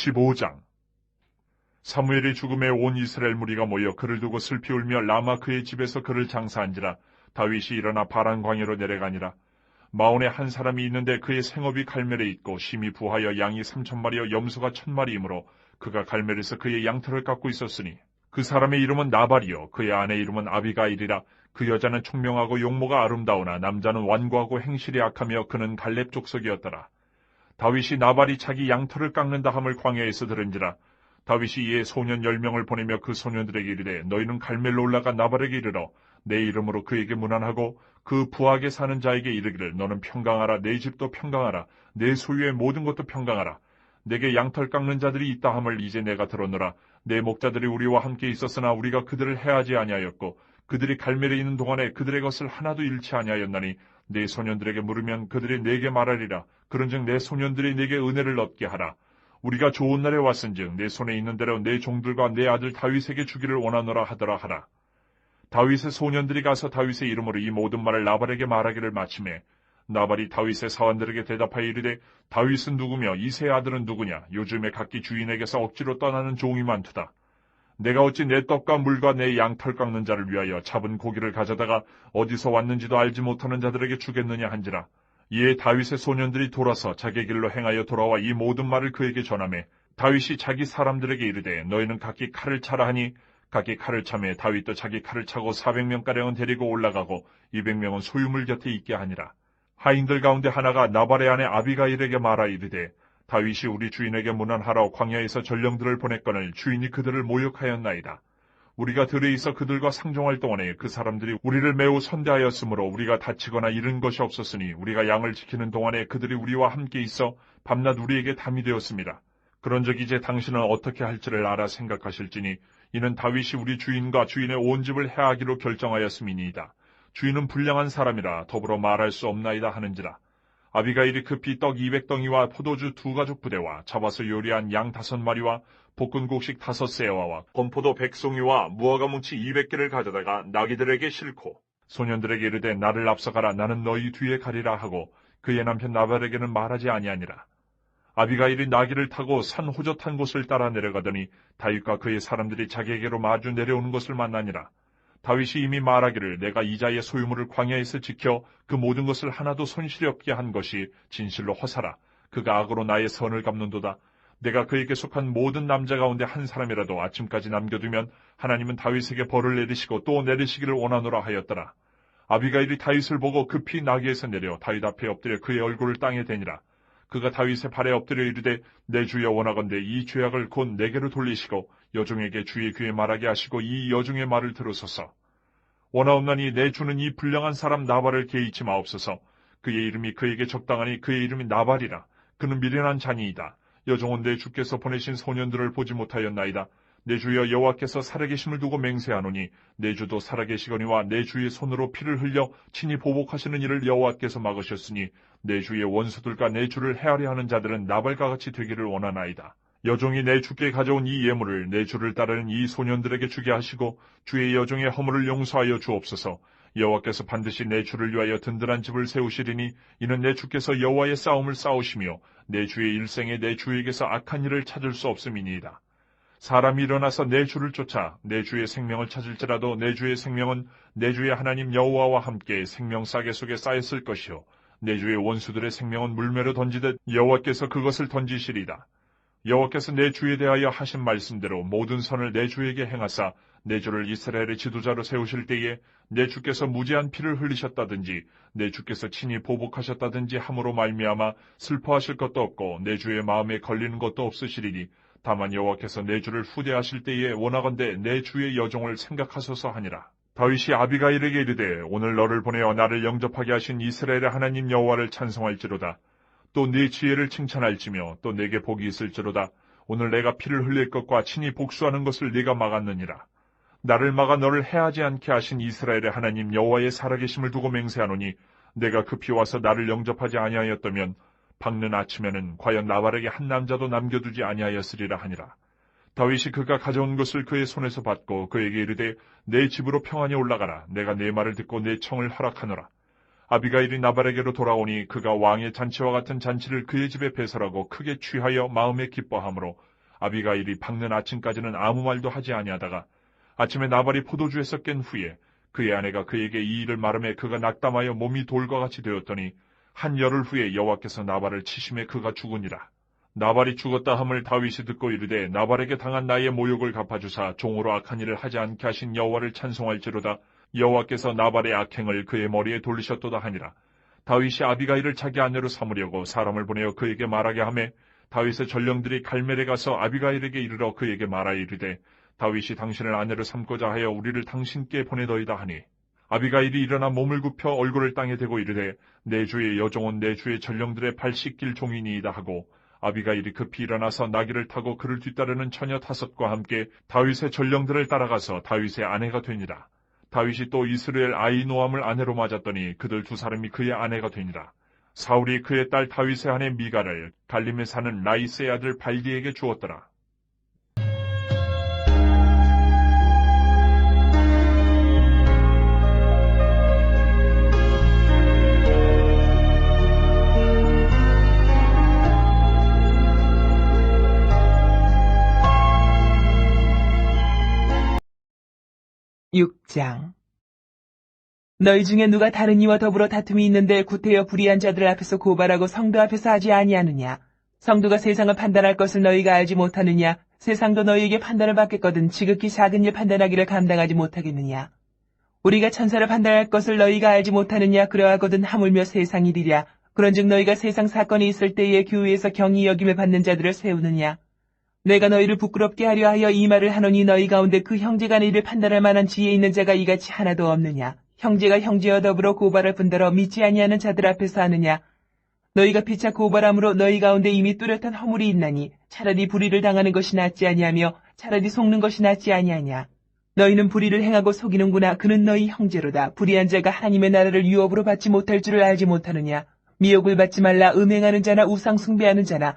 25장. 사무엘의 죽음에 온 이스라엘 무리가 모여 그를 두고 슬피 울며 라마 그의 집에서 그를 장사한지라 다윗이 일어나 바란 광야로 내려가니라. 마온에 한 사람이 있는데 그의 생업이 갈멜에 있고 심히 부하여 양이 삼천 마리여 염소가 천 마리이므로 그가 갈멜에서 그의 양털을 깎고 있었으니 그 사람의 이름은 나발이요 그의 아내 이름은 아비가일이라 그 여자는 총명하고 용모가 아름다우나 남자는 완고하고 행실이 악하며 그는 갈렙 족속이었더라 다윗이 나발이 자기 양털을 깎는다 함을 광야에서 들은지라 다윗이 이에 소년 열명을 보내며 그 소년들에게 이르되 너희는 갈멜로 올라가 나발에게 이르러 내 이름으로 그에게 문안하고 그 부하게 사는 자에게 이르기를 너는 평강하라 내 집도 평강하라 내 소유의 모든 것도 평강하라 내게 양털 깎는 자들이 있다 함을 이제 내가 들었노라 내 목자들이 우리와 함께 있었으나 우리가 그들을 해하지 아니하였고 그들이 갈멜에 있는 동안에 그들의 것을 하나도 잃지 아니하였나니 내 소년들에게 물으면 그들이 내게 말하리라 그런즉 내 소년들이 내게 은혜를 얻게 하라. 우리가 좋은 날에 왔은즉 내 손에 있는 대로 내 종들과 내 아들 다윗에게 주기를 원하노라 하더라 하라. 다윗의 소년들이 가서 다윗의 이름으로 이 모든 말을 나발에게 말하기를 마침에 나발이 다윗의 사원들에게 대답하여 이르되 다윗은 누구며 이세 아들은 누구냐? 요즘에 각기 주인에게서 억지로 떠나는 종이 많도다. 내가 어찌 내 떡과 물과 내 양털 깎는 자를 위하여 잡은 고기를 가져다가 어디서 왔는지도 알지 못하는 자들에게 주겠느냐 한지라 이에 다윗의 소년들이 돌아서 자기 길로 행하여 돌아와 이 모든 말을 그에게 전하매 다윗이 자기 사람들에게 이르되 너희는 각기 칼을 차라 하니 각기 칼을 차매 다윗도 자기 칼을 차고 400명가량은 데리고 올라가고 200명은 소유물 곁에 있게 하니라. 하인들 가운데 하나가 나발의 아내 아비가일에게 말하 이르되 다윗이 우리 주인에게 문안하러 광야에서 전령들을 보냈거늘 주인이 그들을 모욕하였나이다. 우리가 들에 있어 그들과 상종할 동안에 그 사람들이 우리를 매우 선대하였으므로 우리가 다치거나 잃은 것이 없었으니 우리가 양을 지키는 동안에 그들이 우리와 함께 있어 밤낮 우리에게 담이 되었습니다. 그런즉 이제 당신은 어떻게 할지를 알아 생각하실지니 이는 다윗이 우리 주인과 주인의 온 집을 해하기로 결정하였음이니이다. 주인은 불량한 사람이라 더불어 말할 수 없나이다 하는지라. 아비가일이 급히 떡 200덩이와 포도주 두 가죽 부대와 잡아서 요리한 양 다섯 마리와 볶은 곡식 다섯 세와와 건포도 백송이와 무화과 뭉치 200개를 가져다가 나귀들에게 싣고 소년들에게 이르되 나를 앞서가라 나는 너희 뒤에 가리라 하고 그의 남편 나발에게는 말하지 아니하니라. 아비가일이 나귀를 타고 산 호젓한 곳을 따라 내려가더니 다윗과 그의 사람들이 자기에게로 마주 내려오는 것을 만나니라. 다윗이 이미 말하기를 내가 이자의 소유물을 광야에서 지켜 그 모든 것을 하나도 손실이 없게 한 것이 진실로 허사라. 그가 악으로 나의 선을 갚는도다. 내가 그에게 속한 모든 남자 가운데 한 사람이라도 아침까지 남겨두면 하나님은 다윗에게 벌을 내리시고 또 내리시기를 원하노라 하였더라. 아비가일이 다윗을 보고 급히 나귀에서 내려 다윗 앞에 엎드려 그의 얼굴을 땅에 대니라. 그가 다윗의 발에 엎드려 이르되 내 주여 원하건대 이 죄악을 곧 내게로 돌리시고 여종에게 주의 귀에 말하게 하시고 이 여종의 말을 들으소서. 원하옵나니 내 주는 이 불량한 사람 나발을 개의치 마옵소서. 그의 이름이 그에게 적당하니 그의 이름이 나발이라. 그는 미련한 자니이다. 여종은 내 주께서 보내신 소년들을 보지 못하였나이다. 내 주여 여호와께서 살아계심을 두고 맹세하노니 내 주도 살아계시거니와 내 주의 손으로 피를 흘려 친히 보복하시는 일을 여호와께서 막으셨으니 내 주의 원수들과 내 주를 헤아려 하는 자들은 나발과 같이 되기를 원하나이다. 여종이 내 주께 가져온 이 예물을 내 주를 따르는 이 소년들에게 주게 하시고 주의 여종의 허물을 용서하여 주옵소서. 여호와께서 반드시 내 주를 위하여 든든한 집을 세우시리니 이는 내 주께서 여호와의 싸움을 싸우시며 내 주의 일생에 내 주에게서 악한 일을 찾을 수 없음이니이다. 사람이 일어나서 내 주를 쫓아 내 주의 생명을 찾을지라도 내 주의 생명은 내 주의 하나님 여호와와 함께 생명 싸개 속에 쌓였을 것이요 내 주의 원수들의 생명은 물매로 던지듯 여호와께서 그것을 던지시리다. 여호와께서 내 주에 대하여 하신 말씀대로 모든 선을 내 주에게 행하사 내 주를 이스라엘의 지도자로 세우실 때에 내 주께서 무지한 피를 흘리셨다든지 내 주께서 친히 보복하셨다든지 함으로 말미암아 슬퍼하실 것도 없고 내 주의 마음에 걸리는 것도 없으시리니 다만 여호와께서 내 주를 후대하실 때에 원하건대 내 주의 여종을 생각하소서 하니라. 다윗이 아비가일에게 이르되 오늘 너를 보내어 나를 영접하게 하신 이스라엘의 하나님 여호와를 찬송할지로다. 또 네 지혜를 칭찬할지며 또 내게 복이 있을지로다. 오늘 내가 피를 흘릴 것과 친히 복수하는 것을 네가 막았느니라. 나를 막아 너를 해하지 않게 하신 이스라엘의 하나님 여호와의 살아계심을 두고 맹세하노니 내가 급히 와서 나를 영접하지 아니하였다면 박는 아침에는 과연 나발에게 한 남자도 남겨두지 아니하였으리라 하니라. 다윗이 그가 가져온 것을 그의 손에서 받고 그에게 이르되 내 집으로 평안히 올라가라. 내가 내 말을 듣고 내 청을 허락하노라. 아비가일이 나발에게로 돌아오니 그가 왕의 잔치와 같은 잔치를 그의 집에 배설하고 크게 취하여 마음에 기뻐하므로 아비가일이 밝는 아침까지는 아무 말도 하지 아니하다가 아침에 나발이 포도주에서 깬 후에 그의 아내가 그에게 이 일을 말하며 그가 낙담하여 몸이 돌과 같이 되었더니 한 열흘 후에 여호와께서 나발을 치심에 그가 죽으니라. 나발이 죽었다 함을 다윗이 듣고 이르되 나발에게 당한 나의 모욕을 갚아주사 종으로 악한 일을 하지 않게 하신 여호와를 찬송할지로다 여호와께서 나발의 악행을 그의 머리에 돌리셨도다 하니라. 다윗이 아비가일을 자기 아내로 삼으려고 사람을 보내어 그에게 말하게 하매 다윗의 전령들이 갈멜에 가서 아비가일에게 이르러 그에게 말하 이르되 다윗이 당신을 아내로 삼고자 하여 우리를 당신께 보내더이다 하니 아비가일이 일어나 몸을 굽혀 얼굴을 땅에 대고 이르되 내 주의 여종은 내 주의 전령들의 발 씻길 종이니이다 하고 아비가일이 급히 일어나서 나귀를 타고 그를 뒤따르는 처녀 다섯과 함께 다윗의 전령들을 따라가서 다윗의 아내가 되니라. 다윗이 또 이스라엘 아이노함을 아내로 맞았더니 그들 두 사람이 그의 아내가 되니라. 사울이 그의 딸 다윗의 아내 미가를 갈림에 사는 라이스의 아들 발디에게 주었더라. 육장 너희 중에 누가 다른 이와 더불어 다툼이 있는데 구태여 불의한 자들 앞에서 고발하고 성도 앞에서 하지 아니하느냐? 성도가 세상을 판단할 것을 너희가 알지 못하느냐? 세상도 너희에게 판단을 받겠거든 지극히 작은 일 판단하기를 감당하지 못하겠느냐? 우리가 천사를 판단할 것을 너희가 알지 못하느냐? 그러하거든 하물며 세상 일이랴. 그런즉 너희가 세상 사건이 있을 때에 교회에서 경이 여김을 받는 자들을 세우느냐? 내가 너희를 부끄럽게 하려 하여 이 말을 하노니 너희 가운데 그 형제간의 일을 판단할 만한 지혜 있는 자가 이같이 하나도 없느냐? 형제가 형제와 더불어 고발을 분들어 믿지 아니하는 자들 앞에서 하느냐? 너희가 피차 고발함으로 너희 가운데 이미 뚜렷한 허물이 있나니 차라리 불의를 당하는 것이 낫지 아니하며 차라리 속는 것이 낫지 아니하냐? 너희는 불의를 행하고 속이는구나. 그는 너희 형제로다. 불의한 자가 하나님의 나라를 유업으로 받지 못할 줄을 알지 못하느냐? 미혹을 받지 말라. 음행하는 자나 우상 숭배하는 자나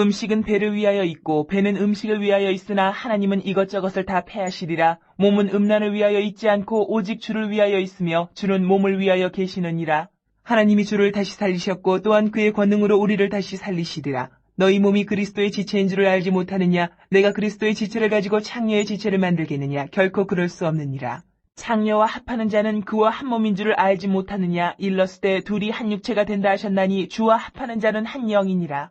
음식은 배를 위하여 있고 배는 음식을 위하여 있으나 하나님은 이것저것을 다 패하시리라. 몸은 음란을 위하여 있지 않고 오직 주를 위하여 있으며 주는 몸을 위하여 계시느니라. 하나님이 주를 다시 살리셨고 또한 그의 권능으로 우리를 다시 살리시리라. 너희 몸이 그리스도의 지체인 줄을 알지 못하느냐? 내가 그리스도의 지체를 가지고 창녀의 지체를 만들겠느냐? 결코 그럴 수 없느니라. 창녀와 합하는 자는 그와 한 몸인 줄을 알지 못하느냐? 일렀을 때 둘이 한 육체가 된다 하셨나니 주와 합하는 자는 한 영이니라.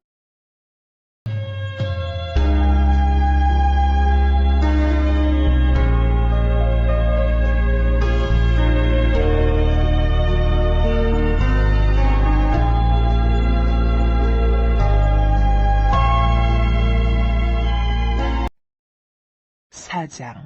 사장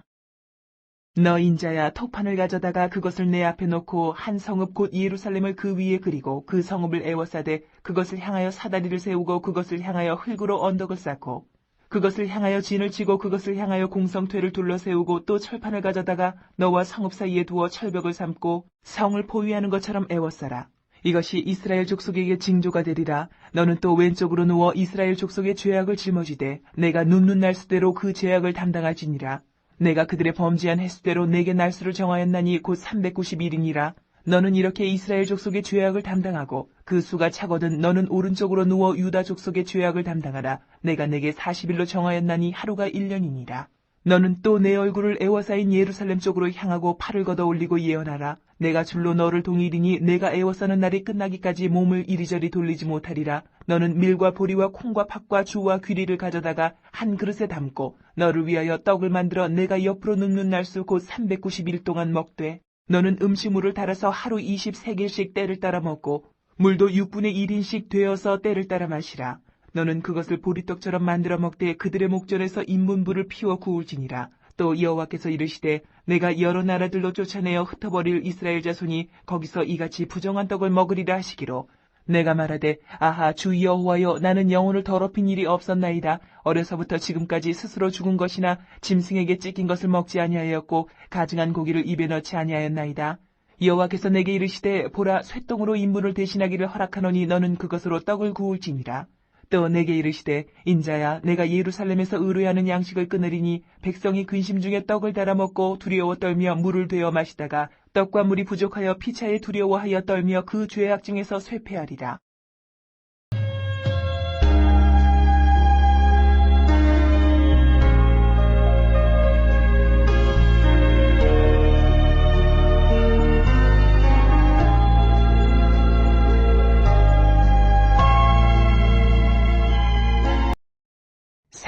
너 인자야 토판을 가져다가 그것을 내 앞에 놓고 한 성읍 곧 예루살렘을 그 위에 그리고 그 성읍을 에워싸되 그것을 향하여 사다리를 세우고 그것을 향하여 흙으로 언덕을 쌓고 그것을 향하여 진을 치고 그것을 향하여 공성퇴를 둘러 세우고 또 철판을 가져다가 너와 성읍 사이에 두어 철벽을 삼고 성을 포위하는 것처럼 에워싸라. 이것이 이스라엘 족속에게 징조가 되리라. 너는 또 왼쪽으로 누워 이스라엘 족속의 죄악을 짊어지되 내가 눕는 날 수대로 그 죄악을 담당할지니라. 내가 그들의 범죄한 횟수대로 내게 날수를 정하였나니 곧 390일이니라. 너는 이렇게 이스라엘 족속의 죄악을 담당하고 그 수가 차거든 너는 오른쪽으로 누워 유다 족속의 죄악을 담당하라. 내가 내게 40일로 정하였나니 하루가 1년이니라. 너는 또 내 얼굴을 에워싸인 예루살렘 쪽으로 향하고 팔을 걷어 올리고 예언하라. 내가 줄로 너를 동일이니 내가 에워싸는 날이 끝나기까지 몸을 이리저리 돌리지 못하리라. 너는 밀과 보리와 콩과 팥과 주와 귀리를 가져다가 한 그릇에 담고 너를 위하여 떡을 만들어 내가 옆으로 눕는 날수 곧 390일 동안 먹되 너는 음식물을 달아서 하루 23개씩 때를 따라 먹고 물도 6분의 1인씩 되어서 때를 따라 마시라. 너는 그것을 보리떡처럼 만들어 먹되 그들의 목전에서 인문불을 피워 구울지니라. 또 여호와께서 이르시되 내가 여러 나라들로 쫓아내어 흩어버릴 이스라엘 자손이 거기서 이같이 부정한 떡을 먹으리라 하시기로. 내가 말하되 아하 주 여호와여 나는 영혼을 더럽힌 일이 없었나이다. 어려서부터 지금까지 스스로 죽은 것이나 짐승에게 찢긴 것을 먹지 아니하였고 가증한 고기를 입에 넣지 아니하였나이다. 여호와께서 내게 이르시되 보라 쇠똥으로 인물을 대신하기를 허락하노니 너는 그것으로 떡을 구울지니라 또 내게 이르시되 인자야 내가 예루살렘에서 의뢰하는 양식을 끊으리니 백성이 근심 중에 떡을 달아 먹고 두려워 떨며 물을 되어 마시다가 떡과 물이 부족하여 피차에 두려워하여 떨며 그 죄악 중에서 쇠폐하리라.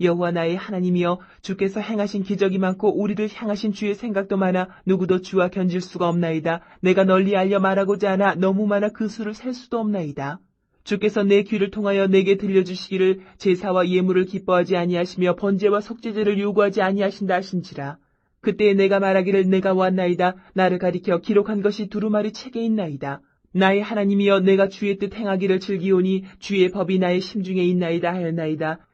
여호와 나의 하나님이여 주께서 행하신 기적이 많고 우리를 향하신 주의 생각도 많아 누구도 주와 견질 수가 없나이다. 내가 널리 알려 말하고자 하나 너무 많아 그 수를 셀 수도 없나이다. 주께서 내 귀를 통하여 내게 들려주시기를 제사와 예물을 기뻐하지 아니하시며 번제와 속죄제를 요구하지 아니하신다 하신지라. 그때 내가 말하기를 내가 왔나이다. 나를 가리켜 기록한 것이 두루마리 책에 있나이다. 나의 하나님이여 내가 주의 뜻 행하기를 즐기오니 주의 법이 나의 심중에 있나이다 하였나이다.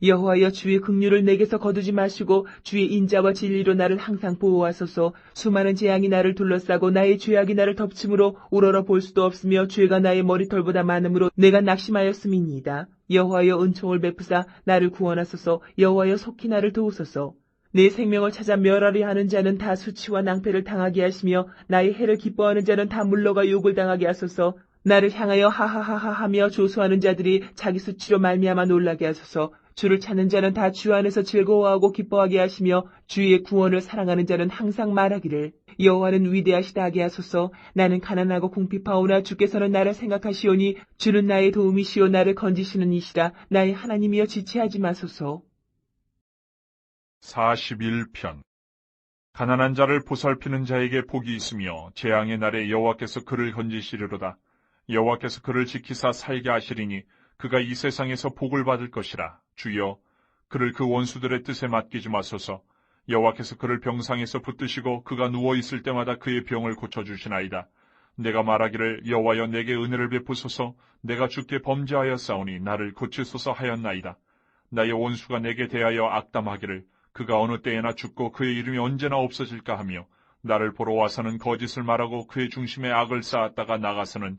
여호와여 주의 긍휼을 내게서 거두지 마시고 주의 인자와 진리로 나를 항상 보호하소서. 수많은 재앙이 나를 둘러싸고 나의 죄악이 나를 덮침으로 우러러 볼 수도 없으며 죄가 나의 머리털보다 많으므로 내가 낙심하였음이니이다. 여호와여 은총을 베푸사 나를 구원하소서. 여호와여 속히 나를 도우소서. 내 생명을 찾아 멸하려 하는 자는 다 수치와 낭패를 당하게 하시며 나의 해를 기뻐하는 자는 다 물러가 욕을 당하게 하소서 나를 향하여 하하하하 하며 조소하는 자들이 자기 수치로 말미암아 놀라게 하소서. 주를 찾는 자는 다 주 안에서 즐거워하고 기뻐하게 하시며 주의 구원을 사랑하는 자는 항상 말하기를 여호와는 위대하시다 하게 하소서. 나는 가난하고 궁핍하오나 주께서는 나를 생각하시오니 주는 나의 도움이시오. 나를 건지시는 이시라. 나의 하나님이여 지체하지 마소서. 41편. 가난한 자를 보살피는 자에게 복이 있으며 재앙의 날에 여호와께서 그를 건지시리로다. 여호와께서 그를 지키사 살게 하시리니 그가 이 세상에서 복을 받을 것이라. 주여 그를 그 원수들의 뜻에 맡기지 마소서. 여호와께서 그를 병상에서 붙드시고 그가 누워 있을 때마다 그의 병을 고쳐 주시나이다. 내가 말하기를 여호와여 내게 은혜를 베푸소서. 내가 범죄하여 싸우니 나를 고치소서 하였나이다. 나의 원수가 내게 대하여 악담하기를 그가 어느 때에나 죽고 그의 이름이 언제나 없어질까 하며 나를 보러 와서는 거짓을 말하고 그의 중심에 악을 쌓았다가 나가서는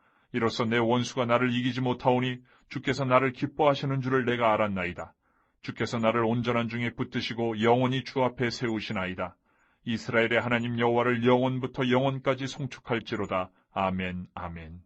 이로써 내 원수가 나를 이기지 못하오니 주께서 나를 기뻐하시는 줄을 내가 알았나이다. 주께서 나를 온전한 중에 붙드시고 영원히 주 앞에 세우시나이다. 이스라엘의 하나님 여호와를 영원부터 영원까지 송축할지로다. 아멘, 아멘.